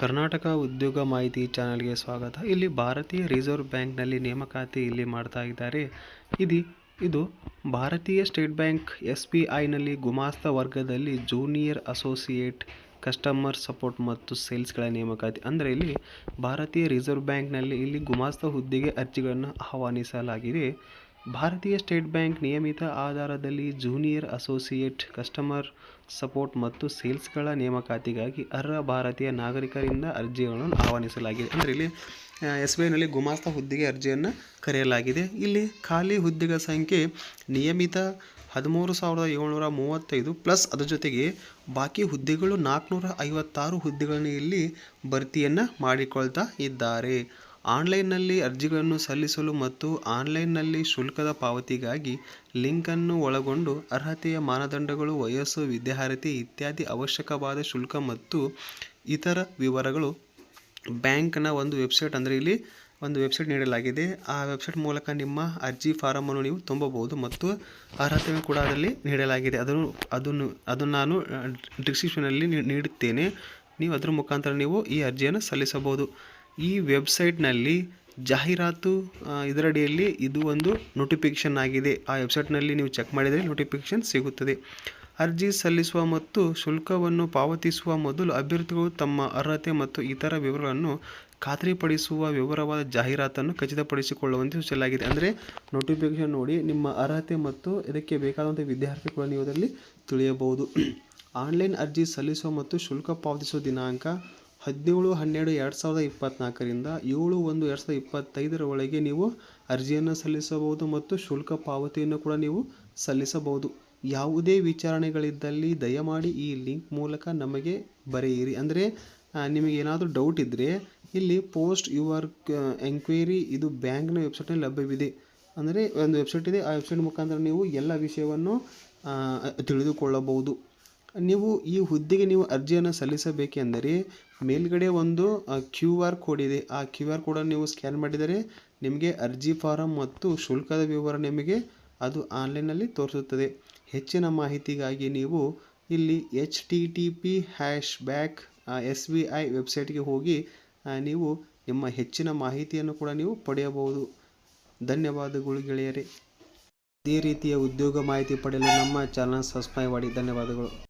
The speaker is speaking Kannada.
ಕರ್ನಾಟಕ ಉದ್ಯೋಗ ಮಾಹಿತಿ ಚಾನಲ್ಗೆ ಸ್ವಾಗತ. ಇಲ್ಲಿ ಭಾರತೀಯ ರಿಸರ್ವ್ ಬ್ಯಾಂಕ್ನಲ್ಲಿ ನೇಮಕಾತಿ ಇಲ್ಲಿ ಮಾಡ್ತಾ ಇದ್ದಾರೆ. ಇದು ಇದು ಭಾರತೀಯ ಸ್ಟೇಟ್ ಬ್ಯಾಂಕ್ ಎಸ್ ಬಿ ಐನಲ್ಲಿ ಗುಮಾಸ್ತ ವರ್ಗದಲ್ಲಿ ಜೂನಿಯರ್ ಅಸೋಸಿಯೇಟ್, ಕಸ್ಟಮರ್ ಸಪೋರ್ಟ್ ಮತ್ತು ಸೇಲ್ಸ್ಗಳ ನೇಮಕಾತಿ. ಅಂದರೆ ಇಲ್ಲಿ ಭಾರತೀಯ ರಿಸರ್ವ್ ಬ್ಯಾಂಕ್ನಲ್ಲಿ ಇಲ್ಲಿ ಗುಮಾಸ್ತ ಹುದ್ದೆಗೆ ಅರ್ಜಿಗಳನ್ನು ಆಹ್ವಾನಿಸಲಾಗಿದೆ. ಭಾರತೀಯ ಸ್ಟೇಟ್ ಬ್ಯಾಂಕ್ ನಿಯಮಿತ ಆಧಾರದಲ್ಲಿ ಜೂನಿಯರ್ ಅಸೋಸಿಯೇಟ್ ಕಸ್ಟಮರ್ ಸಪೋರ್ಟ್ ಮತ್ತು ಸೇಲ್ಸ್ಗಳ ನೇಮಕಾತಿಗಾಗಿ ಅರ್ಹ ಭಾರತೀಯ ನಾಗರಿಕರಿಂದ ಅರ್ಜಿಗಳನ್ನು ಆಹ್ವಾನಿಸಲಾಗಿದೆ. ಅಂದರೆ ಇಲ್ಲಿ ಎಸ್ ಬಿ ಐನಲ್ಲಿ ಗುಮಾಸ್ತ ಹುದ್ದೆಗೆ ಅರ್ಜಿಯನ್ನು ಕರೆಯಲಾಗಿದೆ. ಇಲ್ಲಿ ಖಾಲಿ ಹುದ್ದೆಗಳ ಸಂಖ್ಯೆ ನಿಯಮಿತ ಹದಿಮೂರು ಸಾವಿರದ ಏಳ್ನೂರ ಮೂವತ್ತೈದು ಪ್ಲಸ್ ಅದರ ಜೊತೆಗೆ ಬಾಕಿ ಹುದ್ದೆಗಳು ನಾಲ್ಕುನೂರ ಐವತ್ತಾರು ಹುದ್ದೆಗಳನ್ನು ಇಲ್ಲಿ ಭರ್ತಿಯನ್ನು ಮಾಡಿಕೊಳ್ತಾ ಇದ್ದಾರೆ. ಆನ್ಲೈನ್ನಲ್ಲಿ ಅರ್ಜಿಗಳನ್ನು ಸಲ್ಲಿಸಲು ಮತ್ತು ಆನ್ಲೈನ್ನಲ್ಲಿ ಶುಲ್ಕದ ಪಾವತಿಗಾಗಿ ಲಿಂಕನ್ನು ಒಳಗೊಂಡು ಅರ್ಹತೆಯ ಮಾನದಂಡಗಳು, ವಯಸ್ಸು, ವಿದ್ಯಾರ್ಹತೆ ಇತ್ಯಾದಿ ಅವಶ್ಯಕವಾದ ಶುಲ್ಕ ಮತ್ತು ಇತರ ವಿವರಗಳು ಬ್ಯಾಂಕ್ನ ಒಂದು ವೆಬ್ಸೈಟ್ ಅಂದರೆ ಇಲ್ಲಿ ಒಂದು ವೆಬ್ಸೈಟ್ ನೀಡಲಾಗಿದೆ. ಆ ವೆಬ್ಸೈಟ್ ಮೂಲಕ ನಿಮ್ಮ ಅರ್ಜಿ ಫಾರಮನ್ನು ನೀವು ತುಂಬಬಹುದು ಮತ್ತು ಅರ್ಹತೆಯನ್ನು ಕೂಡ ಅದರಲ್ಲಿ ನೀಡಲಾಗಿದೆ. ಅದನ್ನು ಅದನ್ನು ಅದನ್ನು ನಾನು ಡಿಸ್ಕ್ರಿಪ್ಷನಲ್ಲಿ ನೀಡುತ್ತೇನೆ. ನೀವು ಅದರ ಮುಖಾಂತರ ನೀವು ಈ ಅರ್ಜಿಯನ್ನು ಸಲ್ಲಿಸಬಹುದು. ಈ ವೆಬ್ಸೈಟ್ನಲ್ಲಿ ಜಾಹೀರಾತು ಇದರಡಿಯಲ್ಲಿ ಇದು ಒಂದು ನೋಟಿಫಿಕೇಷನ್ ಆಗಿದೆ. ಆ ವೆಬ್ಸೈಟ್ನಲ್ಲಿ ನೀವು ಚೆಕ್ ಮಾಡಿದರೆ ನೋಟಿಫಿಕೇಷನ್ ಸಿಗುತ್ತದೆ. ಅರ್ಜಿ ಸಲ್ಲಿಸುವ ಮತ್ತು ಶುಲ್ಕವನ್ನು ಪಾವತಿಸುವ ಮೊದಲು ಅಭ್ಯರ್ಥಿಗಳು ತಮ್ಮ ಅರ್ಹತೆ ಮತ್ತು ಇತರ ವಿವರಗಳನ್ನು ಖಾತ್ರಿಪಡಿಸುವ ವಿವರವಾದ ಜಾಹೀರಾತನ್ನು ಖಚಿತಪಡಿಸಿಕೊಳ್ಳುವಂತೆ ಸೂಚಿಸಲಾಗಿದೆ. ಅಂದರೆ ನೋಟಿಫಿಕೇಷನ್ ನೋಡಿ ನಿಮ್ಮ ಅರ್ಹತೆ ಮತ್ತು ಇದಕ್ಕೆ ಬೇಕಾದಂಥ ವಿದ್ಯಾರ್ಥಿಗಳು ನೀವು ಅದರಲ್ಲಿ ತಿಳಿಯಬಹುದು. ಆನ್ಲೈನ್ ಅರ್ಜಿ ಸಲ್ಲಿಸುವ ಮತ್ತು ಶುಲ್ಕ ಪಾವತಿಸುವ ದಿನಾಂಕ ಹದಿನೇಳು, ಹನ್ನೆರಡು, ಎರಡು ಸಾವಿರದ ಇಪ್ಪತ್ತ್ನಾಲ್ಕರಿಂದ ಏಳು, ಒಂದು, ಎರಡು ಸಾವಿರದ ಇಪ್ಪತ್ತೈದರ ಒಳಗೆ ನೀವು ಅರ್ಜಿಯನ್ನು ಸಲ್ಲಿಸಬಹುದು ಮತ್ತು ಶುಲ್ಕ ಪಾವತಿಯನ್ನು ಕೂಡ ನೀವು ಸಲ್ಲಿಸಬಹುದು. ಯಾವುದೇ ವಿಚಾರಣೆಗಳಿದ್ದಲ್ಲಿ ದಯಮಾಡಿ ಈ ಲಿಂಕ್ ಮೂಲಕ ನಮಗೆ ಬರೆಯಿರಿ. ಅಂದರೆ ನಿಮಗೇನಾದರೂ ಡೌಟ್ ಇದ್ದರೆ ಇಲ್ಲಿ ಪೋಸ್ಟ್ ಯುವರ್ ಎಂಕ್ವೈರಿ ಇದು ಬ್ಯಾಂಕ್ನ ವೆಬ್ಸೈಟ್ನಲ್ಲಿ ಲಭ್ಯವಿದೆ. ಅಂದರೆ, ಒಂದು ವೆಬ್ಸೈಟ್ ಇದೆ, ಆ ವೆಬ್ಸೈಟ್ ಮುಖಾಂತರ ನೀವು ಎಲ್ಲ ವಿಷಯವನ್ನು ತಿಳಿದುಕೊಳ್ಳಬಹುದು. ನೀವು ಈ ಹುದ್ದೆಗೆ ನೀವು ಅರ್ಜಿಯನ್ನು ಸಲ್ಲಿಸಬೇಕೆಂದರೆ ಮೇಲ್ಗಡೆ ಒಂದು ಕ್ಯೂ ಆರ್ ಕೋಡ್ ಇದೆ. ಆ ಕ್ಯೂ ಆರ್ ಕೋಡನ್ನು ನೀವು ಸ್ಕ್ಯಾನ್ ಮಾಡಿದರೆ ನಿಮಗೆ ಅರ್ಜಿ ಫಾರಂ ಮತ್ತು ಶುಲ್ಕದ ವಿವರ ನಿಮಗೆ ಅದು ಆನ್ಲೈನಲ್ಲಿ ತೋರಿಸುತ್ತದೆ. ಹೆಚ್ಚಿನ ಮಾಹಿತಿಗಾಗಿ ನೀವು ಇಲ್ಲಿ H T T P hash back S B I ವೆಬ್ಸೈಟ್ಗೆ ಹೋಗಿ ನೀವು ನಿಮ್ಮ ಹೆಚ್ಚಿನ ಮಾಹಿತಿಯನ್ನು ಕೂಡ ನೀವು ಪಡೆಯಬಹುದು. ಧನ್ಯವಾದಗಳು ಗೆಳೆಯರೇ. ಇದೇ ರೀತಿಯ ಉದ್ಯೋಗ ಮಾಹಿತಿ ಪಡೆಯಲು ನಮ್ಮ ಚಾನಲ್ ಸಬ್ಸ್ಕ್ರೈಬ್ ಮಾಡಿ. ಧನ್ಯವಾದಗಳು.